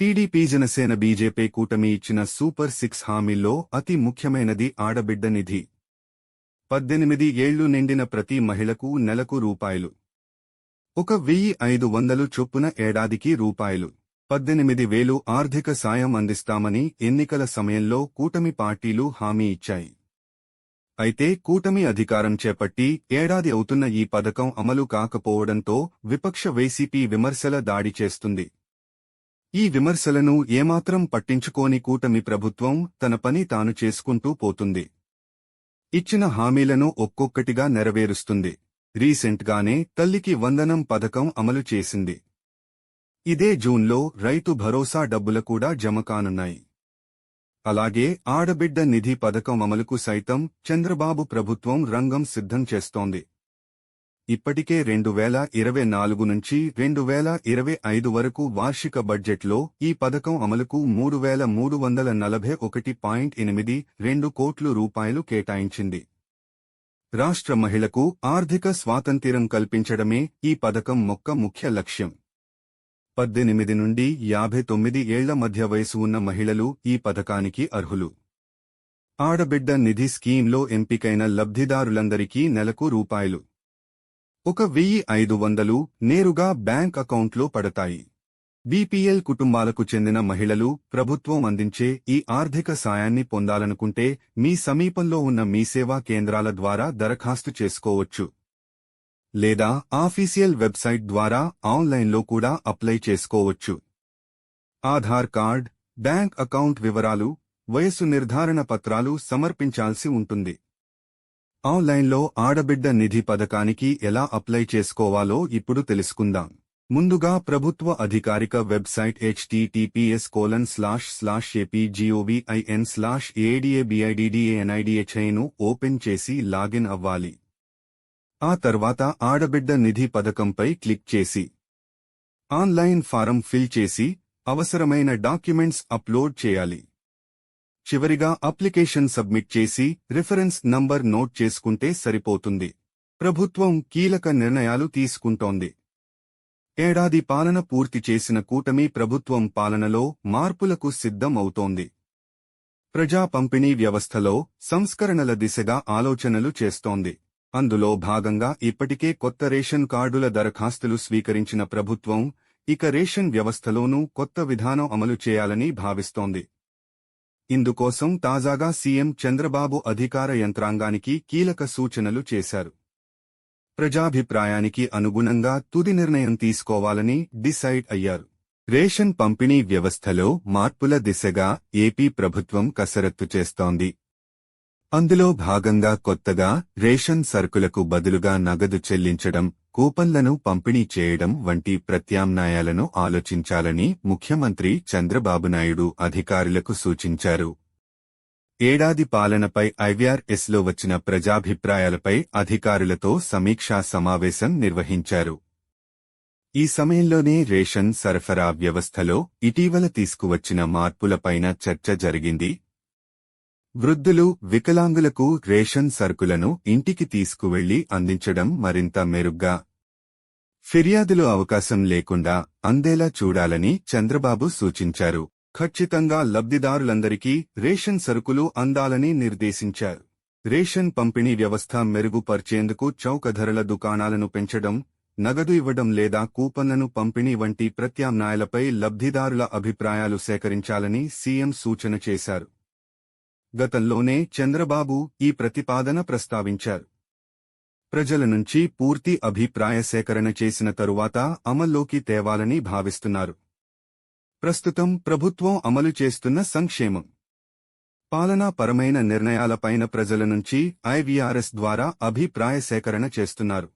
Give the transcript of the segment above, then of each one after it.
TDP Janasena BJP కూటమి ఇచ్చిన super six హామీల్లో అతి ముఖ్యమైనది ఆడబిడ్డ నిధి. పద్దెనిమిది ఏళ్ళు నిండిన ప్రతి మహిళకు నెలకు రూపాయలు. ఒక వెయ్యి ఐదు వందలు చొప్పున ఏడాదికి రూపాయలు. పద్దెనిమిది వేలు ఆర్థిక సాయం అందిస్తామని ఎన్నికల సమయంలో కూటమి పార్టీలు హామీ ఇచ్చాయి. అయితే కూటమి అధికారం చేపట్టి ఏడాది అవుతున్న ఈ పథకం అమలు కాకపోవడంతో విపక్ష వైసీపీ విమర్శల దాడి చేస్తుంది. ఈ విమర్శలను ఏమాత్రం పట్టించుకోని కూటమి ప్రభుత్వం తన పని తాను చేసుకుంటూ పోతుంది. ఇచ్చిన హామీలను ఒక్కొక్కటిగా నెరవేరుస్తుంది. రీసెంట్గానే తల్లికి వందనం పథకం అమలు చేసింది. ఇదే జూన్లో రైతు భరోసా డబ్బుల కూడా జమ కానున్నాయి. అలాగే ఆడబిడ్డ నిధి పథకం అమలుకు సైతం చంద్రబాబు ప్రభుత్వం రంగం సిద్ధం చేస్తోంది. ఇప్పటికే రెండు వేల ఇరవై నాలుగు నుంచి రెండు వేల ఇరవై ఐదు వరకు వార్షిక బడ్జెట్లో ఈ పథకం అమలుకు మూడు వేల మూడు వందల నలభై ఒకటి పాయింట్ ఎనిమిది రెండు కోట్లు రూపాయలు కేటాయించింది. రాష్ట్ర మహిళకు ఆర్థిక స్వాతంత్ర్యం కల్పించడమే ఈ పథకం మొక్క ముఖ్య లక్ష్యం. పద్దెనిమిది నుండి యాభై తొమ్మిది ఏళ్ళ మధ్య వయసు ఉన్న మహిళలు ఈ పథకానికి అర్హులు. ఆడబిడ్డ నిధి స్కీంలో ఎంపికైన లబ్ధిదారులందరికీ నెలకు రూపాయలు. ఒక వెయ్యి ఐదు వందలు నేరుగా బ్యాంక్ అకౌంట్లో పడతాయి. బీపీఎల్ కుటుంబాలకు చెందిన మహిళలు ప్రభుత్వం అందించే ఈ ఆర్థిక సాయాన్ని పొందాలనుకుంటే మీ సమీపంలో ఉన్న మీ సేవా కేంద్రాల ద్వారా దరఖాస్తు చేసుకోవచ్చు. లేదా ఆఫీసియల్ వెబ్సైట్ ద్వారా ఆన్లైన్లో కూడా అప్లై చేసుకోవచ్చు. ఆధార్ కార్డ్ బ్యాంక్ అకౌంట్ వివరాలు వయస్సు నిర్ధారణ పత్రాలు సమర్పించాల్సి ఉంటుంది. ఆన్లైన్లో ఆడబిడ్డ నిధి పథకానికి ఎలా అప్లై చేసుకోవాలో ఇప్పుడు తెలుసుకుందాం. ముందుగా ప్రభుత్వ అధికారిక website HTTPS colon slash slash APGOVIN slash ఏడీఏబిఐడిడిఏఎన్ఐడిహెచ్ఐను open చేసి లాగిన్ అవ్వాలి. ఆ తర్వాత ఆడబిడ్డ నిధి పథకంపై క్లిక్ చేసి ఆన్లైన్ ఫారం ఫిల్ చేసి అవసరమైన డాక్యుమెంట్స్ అప్లోడ్ చేయాలి. చివరిగా అప్లికేషన్ సబ్మిట్ చేసి రిఫరెన్స్ నంబర్ నోట్ చేసుకుంటే సరిపోతుంది. ప్రభుత్వం కీలక నిర్ణయాలు తీసుకుంటోంది. ఏడాది పాలన పూర్తి చేసిన కూటమి ప్రభుత్వం పాలనలో మార్పులకు సిద్ధం అవుతోంది ప్రజా పంపిణీ వ్యవస్థలో సంస్కరణల దిశగా ఆలోచనలు చేస్తోంది. అందులో భాగంగా ఇప్పటికే కొత్త రేషన్ కార్డుల దరఖాస్తులు స్వీకరించిన ప్రభుత్వం ఇక రేషన్ వ్యవస్థలోనూ కొత్త విధానం అమలు చేయాలని భావిస్తోంది. ఇందుకోసం తాజాగా సీఎం చంద్రబాబు అధికార యంత్రాంగానికి కీలక సూచనలు చేశారు. ప్రజాభిప్రాయానికి అనుగుణంగా తుది నిర్ణయం తీసుకోవాలని డిసైడ్ అయ్యారు. రేషన్ పంపిణీ వ్యవస్థలో మార్పుల దిశగా ఏపీ ప్రభుత్వం కసరత్తు చేస్తోంది. అందులో భాగంగా కొత్తగా రేషన్ సరుకులకు బదులుగా నగదు చెల్లించడం కూపన్లను పంపిణీ చేయడం వంటి ప్రత్యామ్నాయాలను ఆలోచించాలని ముఖ్యమంత్రి చంద్రబాబు నాయుడు అధికారులకు సూచించారు. ఏడాది పాలనపై ఐవీఆర్ఎస్లో వచ్చిన ప్రజాభిప్రాయాలపై అధికారులతో సమీక్షా సమావేశం నిర్వహించారు. ఈ సమయంలోనే రేషన్ సరఫరా వ్యవస్థలో ఇటీవల తీసుకువచ్చిన మార్పులపైన చర్చ జరిగింది. వృద్ధులు వికలాంగులకు రేషన్ సరుకులను ఇంటికి తీసుకువెళ్ళి అందించడం మరింత మెరుగ్గా. ఫిర్యాదులు అవకాశం లేకుండా అందేలా చూడాలని చంద్రబాబు సూచించారు. ఖచ్చితంగా లబ్ధిదారులందరికీ రేషన్ సరుకులు అందాలని నిర్దేశించారు. రేషన్ పంపిణీ వ్యవస్థ మెరుగుపర్చేందుకు చౌక ధరల దుకాణాలను పెంచడం నగదు ఇవ్వడం లేదా కూపన్లను పంపిణీ వంటి ప్రత్యామ్నాయాలపై లబ్ధిదారుల అభిప్రాయాలు సేకరించాలని సీఎం సూచన చేశారు. గతంలోనే చంద్రబాబు ఈ ప్రతిపాదన ప్రస్తావించారు. ప్రజల నుంచి పూర్తి అభిప్రాయ సేకరణ చేసిన తరువాత అమల్లోకి తేవాలని భావిస్తున్నారు. ప్రస్తుతం ప్రభుత్వం అమలు చేస్తున్న సంక్షేమం. పాలనాపరమైన నిర్ణయాలపైన ప్రజల నుంచి ఐవీఆర్ఎస్ ద్వారా అభిప్రాయ సేకరణ చేస్తున్నారు.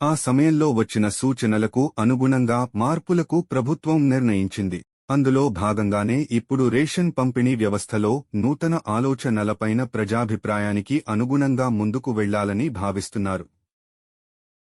ఆ సమయంలో వచ్చిన సూచనలకు అనుగుణంగా మార్పులకు ప్రభుత్వం నిర్ణయించింది. అందులో భాగంగానే ఇప్పుడు రేషన్ పంపిణీ వ్యవస్థలో నూతన ఆలోచనలపైన ప్రజాభిప్రాయానికి అనుగుణంగా ముందుకు వెళ్ళాలని భావిస్తున్నారు.